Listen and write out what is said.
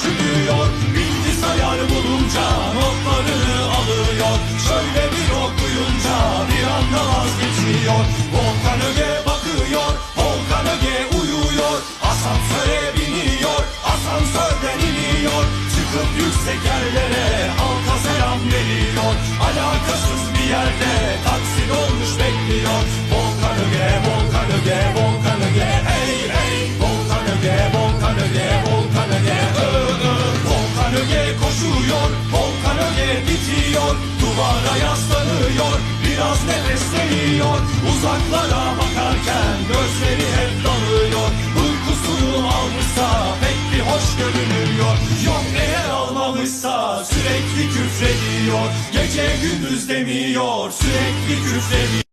üşüyor Bilgisayar bulunca notlarını alıyor. Şöyle bir okuyunca bir anda vazgeçiyor. Volkan Öge bakıyor Volkan Öge uyuyor. Asansöre biniyor Asansörden iniyor. Çıkıp yüksek yerlere halka selam veriyor. Alakasız bir yerde taksi dolmuş bekliyor. Bitiyor Duvara yaslanıyor Biraz nefesleniyor. Uzaklara bakarken Gözleri hep dalıyor. Uykusunu almışsa Pek bir hoş görünüyor. Yok eğer almamışsa Sürekli küfrediyor. Gece gündüz demiyor Sürekli küfrediyor